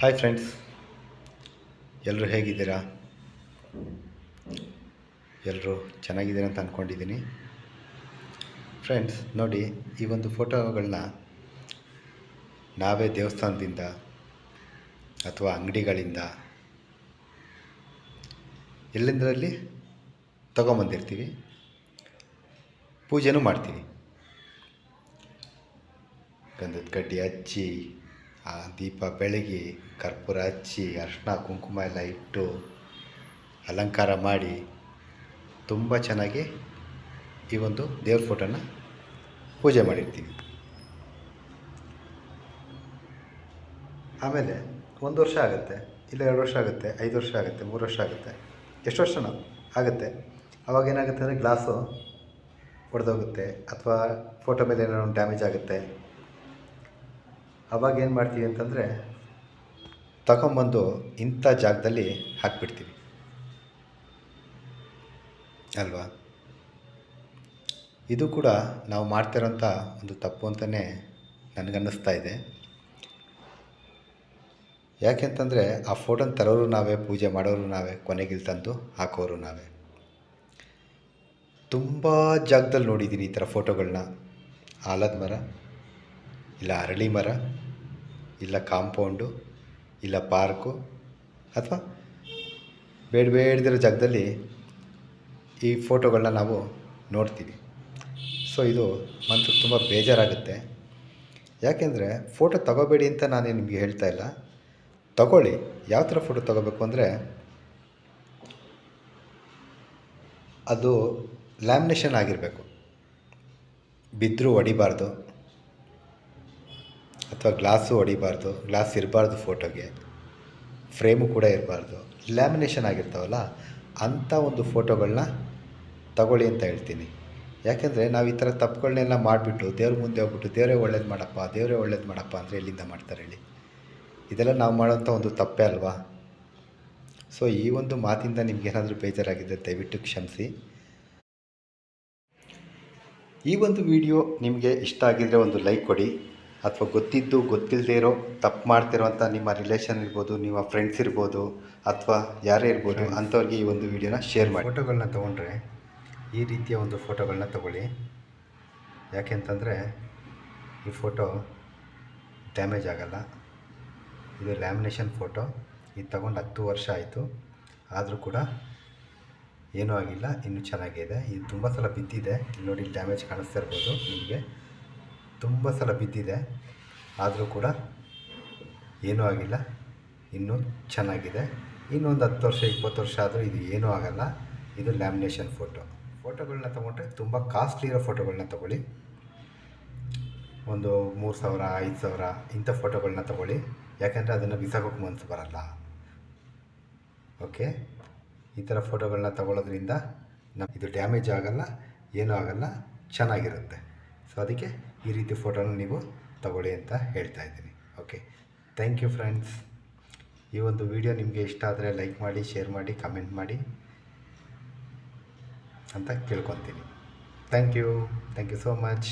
Hi friends ಎಲ್ಲರೂ ಹೇಗಿದ್ದೀರಾ? ಎಲ್ಲರೂ ಚೆನ್ನಾಗಿದ್ದೀರಾ ಅಂತ ಅಂದ್ಕೊಂಡಿದ್ದೀನಿ ಫ್ರೆಂಡ್ಸ್ ನೋಡಿ ಈ ಒಂದು ಫೋಟೋಗಳನ್ನ ನಾವೇ ದೇವಸ್ಥಾನದಿಂದ ಅಥವಾ ಅಂಗಡಿಗಳಿಂದ ಎಲ್ಲಿಂದರಲ್ಲಿ ತಗೊಂಬಂದಿರ್ತೀವಿ. ಪೂಜೆನೂ ಮಾಡ್ತೀವಿ. ಗಂಧದ ಕಡ್ಡಿ ಹಚ್ಚಿ ಆ ದೀಪ ಬೆಳಗಿ ಕರ್ಪೂರ ಹಚ್ಚಿ ಅರಿಶಿನ ಕುಂಕುಮ ಎಲ್ಲ ಇಟ್ಟು ಅಲಂಕಾರ ಮಾಡಿ ತುಂಬ ಚೆನ್ನಾಗಿ ಈ ಒಂದು ದೇವ್ರ ಫೋಟೋನ ಪೂಜೆ ಮಾಡಿರ್ತೀವಿ. ಆಮೇಲೆ ಒಂದು ವರ್ಷ ಆಗುತ್ತೆ, ಇಲ್ಲ ಎರಡು ವರ್ಷ ಆಗುತ್ತೆ, ಐದು ವರ್ಷ ಆಗುತ್ತೆ, ಮೂರು ವರ್ಷ ಆಗುತ್ತೆ, ಎಷ್ಟು ವರ್ಷನೋ ಆಗುತ್ತೆ. ಅವಾಗ ಏನಾಗುತ್ತೆ ಅಂದರೆ ಗ್ಲಾಸು ಒಡೆದೋಗುತ್ತೆ, ಅಥವಾ ಫೋಟೋ ಮೇಲೆ ಏನಾದ್ರು ಡ್ಯಾಮೇಜ್ ಆಗುತ್ತೆ. ಅವಾಗ ಏನು ಮಾಡ್ತೀವಿ ಅಂತಂದರೆ ತಗೊಂಬಂದು ಇಂಥ ಜಾಗದಲ್ಲಿ ಹಾಕ್ಬಿಡ್ತೀವಿ. ಅಲ್ವಾ? ಇದು ಕೂಡ ನಾವು ಮಾಡ್ತಿರೋಂಥ ಒಂದು ತಪ್ಪು ಅಂತಲೇ ನನಗನ್ನಿಸ್ತಾ ಇದೆ. ಯಾಕೆಂತಂದರೆ ಆ ಫೋಟೋನ ತರೋರು ನಾವೇ, ಪೂಜೆ ಮಾಡೋರು ನಾವೇ, ಕೊನೆಗಿಲ್ ತಂದು ಹಾಕೋರು ನಾವೇ. ತುಂಬ ಜಾಗದಲ್ಲಿ ನೋಡಿದ್ದೀನಿ ಈ ಥರ ಫೋಟೋಗಳನ್ನ ಆಲದ ಮರ, ಇಲ್ಲ ಅರಳಿ ಮರ ಇಲ್ಲ ಕಾಂಪೌಂಡು, ಇಲ್ಲ ಪಾರ್ಕು ಅಥವಾ ಬೇಡ ಬೇಡದಿರೋ ಜಾಗದಲ್ಲಿ ಈ ಫೋಟೋಗಳನ್ನ ನಾವು ನೋಡ್ತೀವಿ. ಸೊ ಇದು ಮನಸ್ಸಿಗೆ ತುಂಬ ಬೇಜಾರಾಗುತ್ತೆ. ಯಾಕೆಂದರೆ ಫೋಟೋ ತಗೋಬೇಡಿ ಅಂತ ನಾನು ನಿಮಗೆ ಹೇಳ್ತಾ ಇಲ್ಲ. ತಗೊಳ್ಳಿ. ಯಾವ ಥರ ಫೋಟೋ ತಗೋಬೇಕು ಅಂದರೆ ಅದು ಲ್ಯಾಮಿನೇಷನ್ ಆಗಿರಬೇಕು. ಬಿದ್ದರೂ ಹೊಡಿಬಾರ್ದು. ಅಥವಾ ಗ್ಲಾಸು ಹೊಡಿಬಾರ್ದು, ಗ್ಲಾಸ್ ಇರಬಾರ್ದು ಫೋಟೋಗೆ, ಫ್ರೇಮು ಕೂಡ ಇರಬಾರ್ದು, ಲ್ಯಾಮಿನೇಷನ್ ಆಗಿರ್ತಾವಲ್ಲ, ಅಂಥ ಒಂದು ಫೋಟೋಗಳನ್ನ ತಗೊಳ್ಳಿ ಅಂತ ಹೇಳ್ತೀನಿ. ಯಾಕೆಂದರೆ ನಾವು ಈ ಥರ ತಪ್ಪುಗಳನ್ನೆಲ್ಲ ಮಾಡಿಬಿಟ್ಟು ದೇವ್ರ ಮುಂದೆ ಹೋಗ್ಬಿಟ್ಟು ದೇವರೇ ಒಳ್ಳೇದು ಮಾಡಪ್ಪ, ದೇವರೇ ಒಳ್ಳೇದು ಮಾಡಪ್ಪ ಅಂದರೆ ಎಲ್ಲಿಂದ ಮಾಡ್ತಾರೆ ಹೇಳಿ. ಇದೆಲ್ಲ ನಾವು ಮಾಡೋಂಥ ಒಂದು ತಪ್ಪೇ ಅಲ್ವಾ? ಸೊ ಈ ಒಂದು ಮಾತಿಂದ ನಿಮಗೇನಾದರೂ ಬೇಜಾರಾಗಿದೆ, ದಯವಿಟ್ಟು ಕ್ಷಮಿಸಿ. ಈ ಒಂದು ವಿಡಿಯೋ ನಿಮಗೆ ಇಷ್ಟ ಆಗಿದರೆ ಒಂದು ಲೈಕ್ ಕೊಡಿ. ಅಥವಾ ಗೊತ್ತಿದ್ದು ಗೊತ್ತಿಲ್ಲದೆ ಇರೋ ತಪ್ಪು ಮಾಡ್ತಿರೋಂಥ ನಿಮ್ಮ ರಿಲೇಷನ್ ಇರ್ಬೋದು ನಿಮ್ಮ ಫ್ರೆಂಡ್ಸ್ ಇರ್ಬೋದು ಅಥವಾ ಯಾರೇ ಇರ್ಬೋದು ಅಂಥವ್ರಿಗೆ ಈ ಒಂದು ವಿಡಿಯೋನ ಶೇರ್ ಮಾಡಿ. ಫೋಟೋಗಳನ್ನ ತೊಗೊಂಡ್ರೆ ಈ ರೀತಿಯ ಒಂದು ಫೋಟೋಗಳನ್ನ ತಗೊಳ್ಳಿ. ಯಾಕೆಂತಂದರೆ ಈ ಫೋಟೋ ಡ್ಯಾಮೇಜ್ ಆಗಲ್ಲ. ಇದು ಲ್ಯಾಮಿನೇಷನ್ ಫೋಟೋ ಇದು ತಗೊಂಡು ಹತ್ತು ವರ್ಷ ಆಯಿತು. ಆದರೂ ಕೂಡ ಏನೂ ಆಗಿಲ್ಲ. ಇನ್ನೂ ಚೆನ್ನಾಗಿದೆ. ಇದು ತುಂಬ ಸಲ ಬಿದ್ದಿದೆ. ಇಲ್ಲಿ ನೋಡಿ ಡ್ಯಾಮೇಜ್ ಕಾಣಿಸ್ತಾ ಇರ್ಬೋದು ನಿಮಗೆ. ತುಂಬ ಸಲ ಬಿದ್ದಿದೆ, ಆದರೂ ಕೂಡ ಏನೂ ಆಗಿಲ್ಲ. ಇನ್ನೂ ಚೆನ್ನಾಗಿದೆ. ಇನ್ನೊಂದು ಹತ್ತು ವರ್ಷ, ಇಪ್ಪತ್ತು ವರ್ಷ ಆದರೂ ಇದು ಏನೂ ಆಗಲ್ಲ. ಇದು ಲ್ಯಾಮಿನೇಷನ್ ಫೋಟೋ. ಫೋಟೋಗಳನ್ನ ತೊಗೊಂಡ್ರೆ ತುಂಬ ಕಾಸ್ಟ್ಲಿ ಇರೋ ಫೋಟೋಗಳನ್ನ ತೊಗೊಳ್ಳಿ. ಒಂದು ಮೂರು ಸಾವಿರ, ಐದು ಸಾವಿರ ಇಂಥ ಫೋಟೋಗಳನ್ನ ತೊಗೊಳ್ಳಿ. ಯಾಕೆಂದರೆ ಅದನ್ನು ಬಿಸಾಕೋಕೆ ಮನಸ್ಸು ಬರಲ್ಲ. ಓಕೆ? ಈ ಥರ ಫೋಟೋಗಳನ್ನ ತಗೊಳ್ಳೋದ್ರಿಂದ ನಮ್ಮ ಇದು ಡ್ಯಾಮೇಜ್ ಆಗಲ್ಲ, ಏನೂ ಆಗಲ್ಲ, ಚೆನ್ನಾಗಿರುತ್ತೆ. ಸೊ ಅದಕ್ಕೆ ಈ ರೀತಿ ಫೋಟೋನ ನೀವು ತಗೊಳ್ಳಿ ಅಂತ ಹೇಳ್ತಾ ಇದ್ದೀನಿ. ಓಕೆ ಥ್ಯಾಂಕ್ ಯು ಫ್ರೆಂಡ್ಸ್ ಈ ಒಂದು ವಿಡಿಯೋ ನಿಮಗೆ ಇಷ್ಟ ಆದರೆ ಲೈಕ್ ಮಾಡಿ ಶೇರ್ ಮಾಡಿ ಕಮೆಂಟ್ ಮಾಡಿ ಅಂತ ಕೇಳ್ಕೊತೀನಿ. Thank you thank you so much